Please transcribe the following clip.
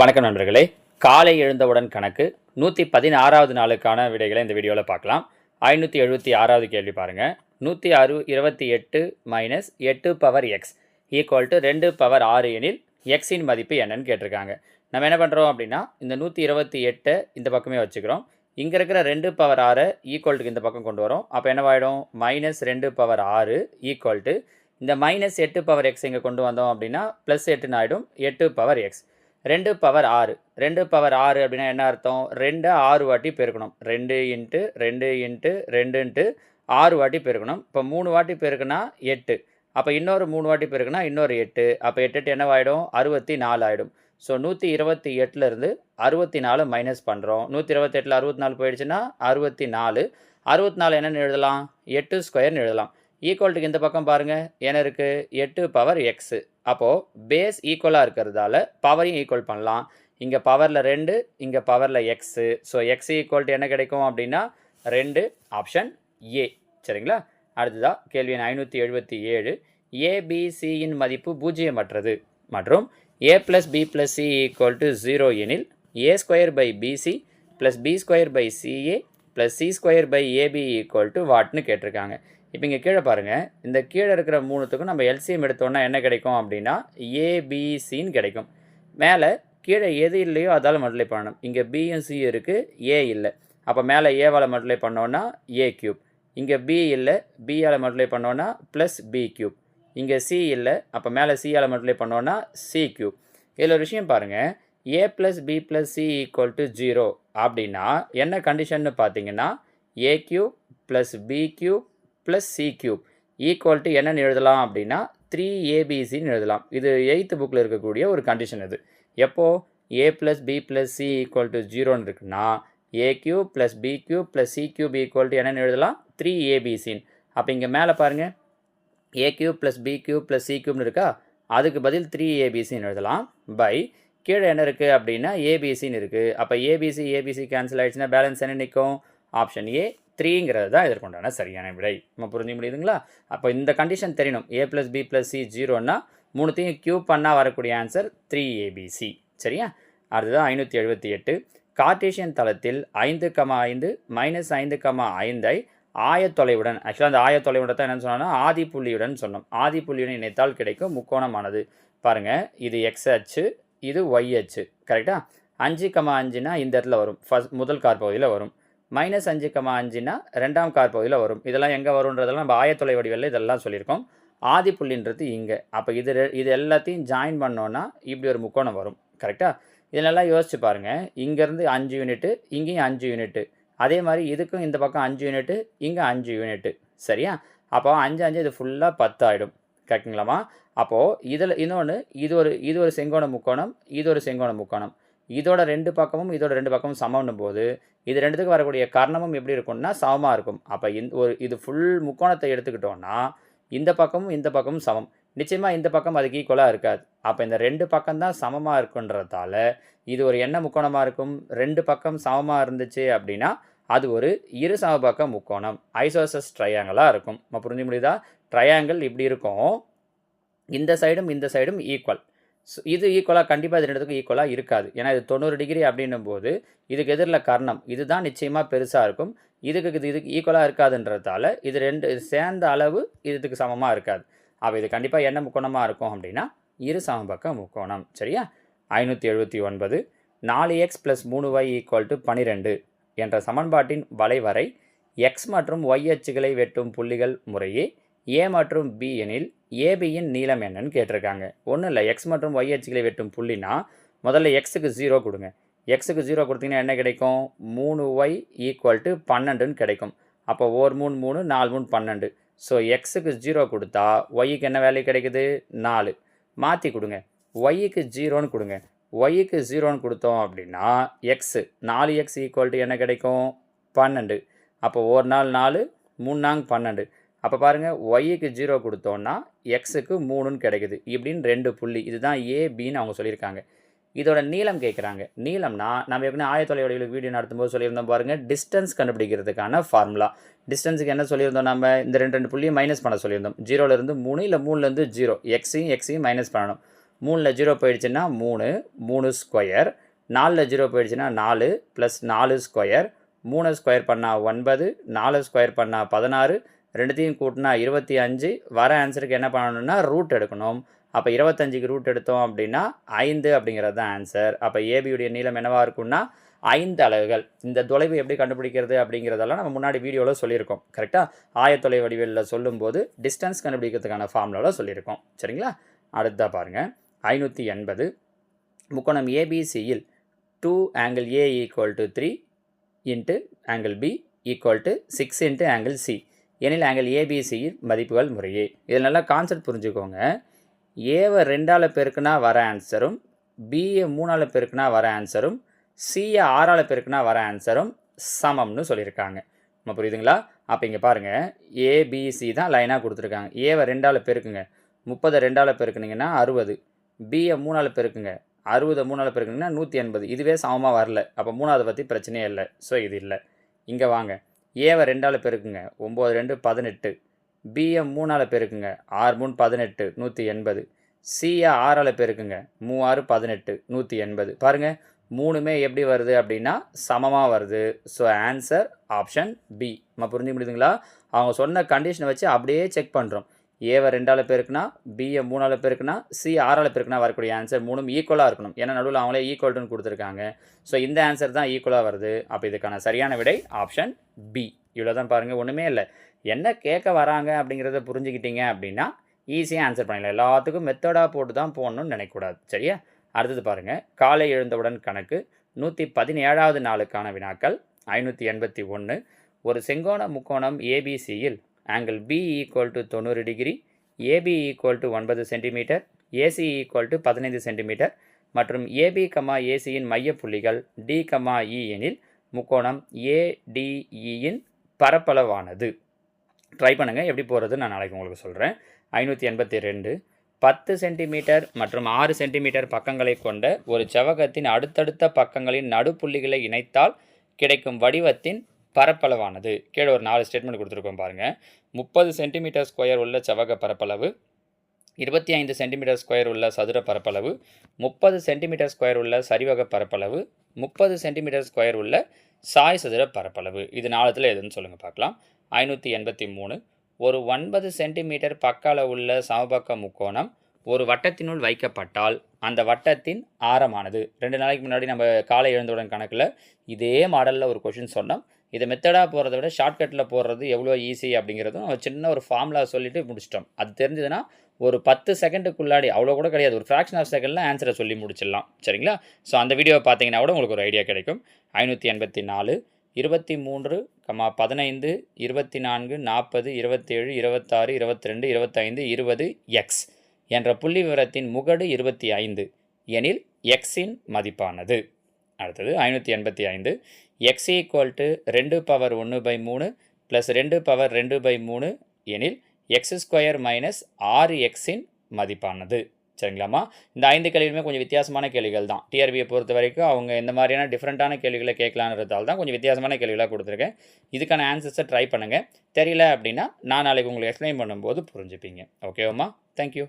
வணக்கம் நண்பர்களே. காலை எழுந்தவுடன் கணக்கு. நூற்றி பதினாறாவது நாளுக்கான விடைகளை இந்த வீடியோவில் பார்க்கலாம். ஐநூற்றி எழுபத்தி ஆறாவது கேள்வி பாருங்கள் நூற்றி அறு இருபத்தி எட்டு மைனஸ் எட்டு பவர் எக்ஸ் ஈக்குவல் டு ரெண்டு பவர் ஆறு எனில் எக்ஸின் மதிப்பு என்னன்னு கேட்டிருக்காங்க. நம்ம என்ன பண்ணுறோம் அப்படின்னா இந்த நூற்றி இருபத்தி எட்டை இந்த பக்கமே வச்சுக்கிறோம். இங்கே இருக்கிற ரெண்டு பவர் ஆறை ஈக்குவல்ட்டுக்கு இந்த பக்கம் கொண்டு வரோம். அப்போ என்னவாயிடும்? மைனஸ் ரெண்டு பவர் ஆறு ஈக்குவல் டு இந்த மைனஸ் எட்டு பவர் எக்ஸ் இங்கே கொண்டு வந்தோம் அப்படின்னா ப்ளஸ் எட்டுன்னு ஆகிடும் எட்டு பவர் எக்ஸ் ரெண்டு பவர் ஆறு. ரெண்டு பவர் ஆறு அப்படின்னா என்ன அர்த்தம்? ரெண்டு ஆறு வாட்டி பெருக்கணும். ரெண்டு இன்ட்டு ரெண்டு இன்ட்டு ரெண்டுன்ட்டு ஆறு வாட்டி பெருக்கணும். இப்போ மூணு வாட்டி பெருக்குனா எட்டு. அப்போ இன்னொரு மூணு வாட்டி பெருக்குனா இன்னொரு எட்டு. அப்போ எட்டு எட்டு என்னவாயிடும்? அறுபத்தி நாலு ஆகிடும் ஸோ நூற்றி இருபத்தி எட்டுலேருந்து அறுபத்தி நாலு மைனஸ் பண்ணுறோம் நூற்றி இருபத்தி எட்டில் அறுபத்தி நாலு போயிடுச்சுன்னா அறுபத்தி நாலு. அறுபத்தி நாலு என்னென்னு எழுதலாம்? எட்டு ஸ்கொயர்னு எழுதலாம். ஈக்குவல்ட்டுக்கு இந்த பக்கம் பாருங்கள் என்ன இருக்குது எட்டு பவர் எக்ஸு அப்போது பேஸ் ஈக்குவலாக இருக்கிறதால பவரையும் ஈக்குவல் பண்ணலாம். இங்கே பவரில் ரெண்டு இங்கே பவரில் எக்ஸு ஸோ எக்ஸ் ஈக்குவல்ட்டு என்ன கிடைக்கும் அப்படின்னா ரெண்டு ஆப்ஷன் ஏ சரிங்களா? அடுத்ததாக கேள்வி ஐநூற்றி எழுபத்தி ஏழு. ஏபிசியின் மதிப்பு பூஜ்ஜியமற்றது. மற்றும் A plus B plus C equal to zero எனில் A square by BC plus B square by CA plus C square by AB equal to வாட்னு கேட்டிருக்காங்க. இப்போ இங்கே கீழே பாருங்கள் இந்த கீழே இருக்கிற மூணுத்துக்கும் நம்ம எல்சிஎம் எடுத்தோன்னா என்ன கிடைக்கும் அப்படின்னா ஏபிசின்னு கிடைக்கும். மேலே கீழே எது இல்லையோ அதால் மல்டிப்ளை பண்ணணும். இங்கே பியும் சி இருக்குது ஏ இல்லை. அப்போ மேலே ஏவால் மல்டிப்ளை பண்ணோன்னா ஏ க்யூப் இங்கே பி இல்லை பியால் மல்டிப்ளை பண்ணோன்னா ப்ளஸ் பி க்யூப் இங்கே சி இல்லை அப்போ மேலே சியால் மல்டிப்ளை பண்ணோன்னா சி க்யூப் இதில் ஒரு விஷயம் பாருங்கள் A plus B plus C equal to zero அப்படின்னா என்ன கண்டிஷன்னு பார்த்தீங்கன்னா A cube plus B cube plus C cube equal to என்னென்னு எழுதலாம் அப்படின்னா த்ரீ ஏபிசின்னு எழுதலாம். இது எயித்து புக்கில் இருக்கக்கூடிய ஒரு கண்டிஷன் இது. எப்போது A plus B plus C equal to ஜீரோன்னு இருக்குன்னா A cube plus B cube plus C cube equal to என்னென்னு எழுதலாம்? த்ரீ ஏபிசின்னு அப்போ இங்கே மேலே பாருங்கள் A cube plus B cube plus C கியூப்னு இருக்கா? அதுக்கு பதில் த்ரீ ஏபிசின்னு எழுதலாம். பை கீழே என்ன இருக்குது அப்படின்னா ஏபிசின்னு இருக்குது அப்போ ஏபிசி ஏபிசி கேன்சல் ஆகிடுச்சுன்னா பேலன்ஸ் என்ன நிற்கும் ஆப்ஷன் ஏ த்ரீங்கிறது தான் இதற்குண்டான சரியான விடை. நம்ம புரிஞ்சு முடியுதுங்களா? அப்போ இந்த கண்டிஷன் தெரியணும். A plus B plus C ஜீரோன்னா மூணுத்தையும் க்யூ பண்ணால் வரக்கூடிய ஆன்சர் த்ரீ ஏபிசி சரியா? அடுத்ததான் ஐநூற்றி எழுபத்தி எட்டு. கார்டேஷியன் தளத்தில் ஐந்து கமா ஐந்து மைனஸ் ஐந்து கமா ஐந்தை ஆயத்தொலைவுடன் ஆக்சுவலாக அந்த ஆயத்தொலைவுடன் தான் என்னென்னு சொன்னோம்னா ஆதி புள்ளியுடன் சொன்னோம். ஆதி புள்ளியுடன் இணைத்தால் கிடைக்கும் முக்கோணமானது. பாருங்கள் இது எக்ஸ் அச்சு இது ஒய் அச்சு கரெக்டாக அஞ்சு கமா அஞ்சுனா இந்த இடத்துல வரும். ஃபஸ்ட் முதல் கார் பகுதியில் வரும். மைனஸ் அஞ்சு கமா அஞ்சுனா ரெண்டாம் கார் பகுதியில் வரும். இதெல்லாம் எங்கே வரும்ன்றதெல்லாம் நம்ம ஆயத்தொலை வடிவில் இதெல்லாம் சொல்லியிருக்கோம். ஆதி புள்ளின்றது இங்கே. அப்போ இது இது எல்லாத்தையும் ஜாயின் பண்ணோன்னா இப்படி ஒரு முக்கோணம் வரும். கரெக்டாக இதெல்லாம் யோசிச்சு பாருங்கள் இங்கேருந்து அஞ்சு யூனிட்டு இங்கேயும் அஞ்சு யூனிட்டு அதே மாதிரி இதுக்கும் இந்த பக்கம் அஞ்சு யூனிட்டு இங்கே அஞ்சு யூனிட்டு சரியா? அப்போ அஞ்சு அஞ்சு இது ஃபுல்லாக பத்து ஆகிடும் கரெக்டுங்களாம்மா அப்போது இதில் இன்னொன்று இது ஒரு இது ஒரு செங்கோண முக்கோணம் இது ஒரு செங்கோண முக்கோணம். இதோட ரெண்டு பக்கமும் இதோட ரெண்டு பக்கமும் சமம்னும் போது இது ரெண்டுத்துக்கு வரக்கூடிய கர்ணமும் எப்படி இருக்கும்னா சமமாக இருக்கும். அப்போ இந்த ஒரு இது ஃபுல் முக்கோணத்தை எடுத்துக்கிட்டோன்னா இந்த பக்கமும் இந்த பக்கமும் சமம். நிச்சயமாக இந்த பக்கம் அதுக்கு ஈக்குவலாக இருக்காது. அப்போ இந்த ரெண்டு பக்கம் தான் சமமாக இருக்குன்றதால இது ஒரு என்ன முக்கோணமாக இருக்கும் ரெண்டு பக்கம் சமமாக இருந்துச்சு அப்படின்னா அது ஒரு இரு சமபக்க முக்கோணம் ஐசோசஸ் ட்ரையாங்கிளாக இருக்கும். நம்ம புரிஞ்சு முடியுதா? ட்ரையாங்கிள் இப்படி இருக்கும். இந்த சைடும் இந்த சைடும் ஈக்குவல் இது ஈக்குவலாக கண்டிப்பாக இது ரெண்டுத்துக்கும் ஈக்குவலாக இருக்காது. ஏன்னா இது தொண்ணூறு டிகிரி அப்படின்னும் போது இதுக்கு எதிரில் கர்ணம். இதுதான் நிச்சயமாக பெருசாக இருக்கும். இதுக்கு இது இதுக்கு ஈக்குவலாக இருக்காதுன்றதால இது ரெண்டு சேர்ந்த அளவு இதுக்கு சமமாக இருக்காது. அப்போ இது கண்டிப்பாக என்ன முக்கோணமாக இருக்கும் அப்படின்னா இரு சமபக்க முக்கோணம். சரியா? ஐநூற்றி எழுபத்தி ஒன்பது. நாலு எக்ஸ் ப்ளஸ் மூணு ஒய் ஈக்குவல் டு பனிரெண்டு என்ற சமன்பாட்டின் வளைவரை எக்ஸ் மற்றும் ஒய் அச்சுகளை வெட்டும் புள்ளிகள் முறையே ஏ மற்றும் பி எனில் ஏபியின் நீளம் என்னன்னு கேட்டிருக்காங்க. ஒன்றும் இல்லை எக்ஸ் மற்றும் ஒய் அச்சுகளை வெட்டும் புள்ளினா முதல்ல எக்ஸுக்கு ஜீரோ கொடுங்க. எக்ஸுக்கு ஜீரோ கொடுத்தீங்கன்னா என்ன கிடைக்கும்? மூணு ஒய் ஈக்குவல் டு பன்னெண்டுன்னு கிடைக்கும். அப்போ ஒரு மூணு மூணு நாலு மூணு பன்னெண்டு. ஸோ எக்ஸுக்கு ஜீரோ கொடுத்தா ஒய்க்கு என்ன வேல்யூ கிடைக்குது? நாலு. மாற்றி கொடுங்க. ஒய்க்கு ஜீரோன்னு கொடுங்க. ஒய்க்கு ஜீரோன்னு கொடுத்தோம் அப்படின்னா எக்ஸு நாலு எக்ஸ் ஈக்குவல் டு என்ன கிடைக்கும்? பன்னெண்டு. அப்போ ஒரு நாள் நாலு மூணு நாங்க பன்னெண்டு. அப்போ பாருங்கள் ஒய்க்கு ஜீரோ கொடுத்தோன்னா எக்ஸுக்கு மூணுன்னு கிடைக்குது. இப்படின்னு ரெண்டு புள்ளி. இதுதான் ஏபின்னு அவங்க சொல்லியிருக்காங்க. இதோட நீளம் கேட்குறாங்க நீளம்னா நம்ம ஏற்கனவே ஆயத்தொலை வடிவில் வீடியோ நடத்தும்போது சொல்லியிருந்தோம் பாருங்கள் டிஸ்டன்ஸ் கண்டுபிடிக்கிறதுக்கான ஃபார்முலா டிஸ்டன்ஸுக்கு என்ன சொல்லியிருந்தோம் நம்ம? இந்த ரெண்டு ரெண்டு புள்ளியும் மைனஸ் பண்ண சொல்லியிருந்தோம். ஜீரோலேருந்து மூணு இல்லை மூணுலேருந்து ஜீரோ எக்ஸையும் எக்ஸையும் மைனஸ் பண்ணணும். மூணில் ஜீரோ போயிடுச்சுன்னா மூணு மூணு ஸ்கொயர் நாலில் ஜீரோ போயிடுச்சுன்னா நாலு ப்ளஸ் நாலு ஸ்கொயர் மூணு ஸ்கொயர் பண்ணால் ஒன்பது நாலு ஸ்கொயர் பண்ணால் பதினாறு ரெண்டுத்தையும் கூட்டினா இருபத்தி அஞ்சு. வர ஆன்சருக்கு என்ன பண்ணணும்னா ரூட் எடுக்கணும். அப்போ இருபத்தஞ்சுக்கு ரூட் எடுத்தோம் அப்படின்னா ஐந்து அப்படிங்கிறது தான் ஆன்சர் அப்போ ஏபியுடைய நீளம் என்னவாக இருக்கும்னா ஐந்து அலகுகள். இந்த தொலைவு எப்படி கண்டுபிடிக்கிறது அப்படிங்கிறதெல்லாம் நம்ம முன்னாடி வீடியோவில் சொல்லியிருக்கோம். கரெக்டாக ஆயத்தொலை வடிவில் சொல்லும்போது டிஸ்டன்ஸ் கண்டுபிடிக்கிறதுக்கான ஃபார்முலாவில் சொல்லியிருக்கோம். சரிங்களா? அடுத்தா பாருங்கள் ஐநூற்றி எண்பது. முக்கோணம் ஏபிசியில் two angle A equal to three into angle B equal to six into angle C எனில் ஆங்கிள் ஏபிசியின் மதிப்புகள் முறையே. இதில் நல்லா கான்செப்ட் புரிஞ்சுக்கோங்க. ஏவை ரெண்டால் பெருக்குனா வர ஆன்சரும் பிஏ மூணால் பெருக்குனா வர ஆன்சரும் சிஏ ஆறால் பெருக்குனா வர ஆன்சரும் சமம்னு சொல்லியிருக்காங்க. நம்ம புரியுதுங்களா? அப்போ இங்கே பாருங்கள் ஏபிசி தான் லைனாக கொடுத்துருக்காங்க. ஏவை ரெண்டால் பெருக்குங்க. முப்பதை ரெண்டால் பெருக்குனிங்கன்னா அறுபது. பிஏ மூணால் பெருக்குங்க. அறுபது மூணால் பெருக்குனிங்கன்னா நூற்றி எண்பது. இதுவே சமமாக வரல. அப்போ மூணாவது பற்றி பிரச்சனையே இல்லை. ஸோ இது இல்லை. இங்கே வாங்க. ஏவை ரெண்டால் பெருக்குங்க. ஒம்பது ரெண்டு பதினெட்டு. பிஏ மூணால் பெருக்குங்க. ஆறு மூணு பதினெட்டு நூற்றி எண்பது. சிஏ ஆறால் பெருக்குங்க. மூவாறு பதினெட்டு நூற்றி எண்பது. பாருங்கள் மூணுமே எப்படி வருது அப்படின்னா சமமாக வருது. ஸோ ஆன்சர் ஆப்ஷன் பி நம்ம புரிஞ்சு முடியுதுங்களா? அவங்க சொன்ன கண்டிஷனை வச்சு அப்படியே செக் பண்ணுறோம் ஏவை ரெண்டால் பெருக்குனா பிஏ மூணால் பெருக்குனா சி ஆறால் பெருக்குனா வரக்கூடிய ஆன்சர் மூணும் ஈக்குவலாக இருக்கணும். ஏன்னா நடுவில் அவங்களே ஈக்குவல்டுன்னு கொடுத்துருக்காங்க. ஸோ இந்த ஆன்சர் தான் ஈக்குவலாக வருது. அப்போ இதுக்கான சரியான விடை ஆப்ஷன் பி இவ்வளோ தான் பாருங்கள் ஒன்றுமே இல்லை. என்ன கேட்க வராங்க அப்படிங்கிறத புரிஞ்சுக்கிட்டீங்க அப்படின்னா ஈஸியாக ஆன்சர் பண்ணிடலாம். எல்லாத்துக்கும் மெத்தடாக போட்டு தான் போடணும்னு நினைக்கக்கூடாது. சரியா? அடுத்தது பாருங்கள் காலை எழுந்தவுடன் கணக்கு நூற்றி பதினேழாவது நாளுக்கான வினாக்கள் ஐநூற்றி எண்பத்தி ஒன்று ஒரு செங்கோண முக்கோணம் ஏபிசியில் ஆங்கிள் பி ஈக்குவல் டு தொண்ணூறு டிகிரி ஏபி ஈக்குவல் டு ஒன்பது சென்டிமீட்டர் ஏசி ஈக்குவல் டு பதினைந்து சென்டிமீட்டர் மற்றும் ஏபி கமா ஏசியின் மையப்புள்ளிகள் டி கமா இ e எனில் முக்கோணம் ஏடிஇயின் e பரப்பளவானது. ட்ரை பண்ணுங்கள் எப்படி போகிறது நான் நாளைக்கு உங்களுக்கு சொல்கிறேன் ஐநூற்றி எண்பத்தி ரெண்டு பத்து சென்டிமீட்டர் மற்றும் ஆறு சென்டிமீட்டர் பக்கங்களை கொண்ட ஒரு செவகத்தின் அடுத்தடுத்த பக்கங்களின் நடுப்புள்ளிகளை இணைத்தால் கிடைக்கும் வடிவத்தின் பரப்பளவானது. கீழே ஒரு நாலு ஸ்டேட்மெண்ட் கொடுத்துருக்கோம் பாருங்கள் முப்பது சென்டிமீட்டர் ஸ்கொயர் உள்ள செவக பரப்பளவு இருபத்தி ஐந்து சென்டிமீட்டர் ஸ்கொயர் உள்ள சதுர பரப்பளவு முப்பது சென்டிமீட்டர் ஸ்கொயர் உள்ள சரிவக பரப்பளவு முப்பது சென்டிமீட்டர் ஸ்கொயர் உள்ள சாய் சதுர பரப்பளவு. இது நாளத்தில் எதுன்னு சொல்லுங்கள் பார்க்கலாம். ஐநூற்றி எண்பத்தி மூணு. ஒரு ஒன்பது சென்டிமீட்டர் பக்கால உள்ள சமபக்க முக்கோணம் ஒரு வட்டத்தினுள் வைக்கப்பட்டால் அந்த வட்டத்தின் ஆரமானது. ரெண்டு நாளைக்கு முன்னாடி நம்ம காலை எழுந்தவுடன் கணக்கில் இதே மாடலில் ஒரு கொஷின் சொன்னோம். இதை மெத்தடாக போகிறத விட ஷார்ட்கட்டில் போடுறது எவ்வளோ ஈஸி அப்படிங்கிறதும் சின்ன ஒரு ஃபார்முலா சொல்லிவிட்டு முடிச்சிட்டோம். அது தெரிஞ்சதுன்னா ஒரு பத்து செகண்டுக்குள்ளாடி அவ்வளோ கூட கிடையாது. ஒரு ஃப்ராக்ஷன் ஆஃப் செகண்டில் ஆன்சரை சொல்லி முடிச்சிடலாம். சரிங்களா? ஸோ அந்த வீடியோவை பார்த்தீங்கன்னா கூட உங்களுக்கு ஒரு ஐடியா கிடைக்கும். ஐநூற்றி எண்பத்தி நாலு இருபத்தி மூன்று கமா பதினைந்து இருபத்தி நான்கு நாற்பது இருபத்தேழு இருபத்தாறு இருபத்தி ரெண்டு இருபத்தைந்து இருபது எக்ஸ் என்ற புள்ளி விவரத்தின் முகடு இருபத்தி ஐந்து. எனில் எக்ஸின் மதிப்பானது. அடுத்தது ஐநூற்றி எண்பத்தி ஐந்து. எக்ஸ் ஈக்குவல் டு ரெண்டு பவர் ஒன்று பை மூணு ப்ளஸ் ரெண்டு பவர் ரெண்டு பை மூணு எனில் எக்ஸ் ஸ்கொயர் மைனஸ் ஆறு எக்ஸின் மதிப்பானது. சரிங்களாம்மா? இந்த ஐந்து கேள்விகளுமே கொஞ்சம் வித்தியாசமான கேள்விகள் தான். டிஆர்பியை பொறுத்த வரைக்கும் அவங்க இந்த மாதிரியான டிஃப்ரெண்ட்டான கேள்விகளை கேட்கலான்றதால தான் கொஞ்சம் வித்தியாசமான கேள்விகளாக கொடுத்துருக்கேன். இதுக்கான ஆன்சர்ஸை ட்ரை பண்ணுங்கள் தெரியல அப்படின்னா நான் நாளைக்கு உங்களுக்கு எக்ஸ்பிளைன் பண்ணும்போது புரிஞ்சுப்பீங்க. ஓகேவாம்மா தேங்க்யூ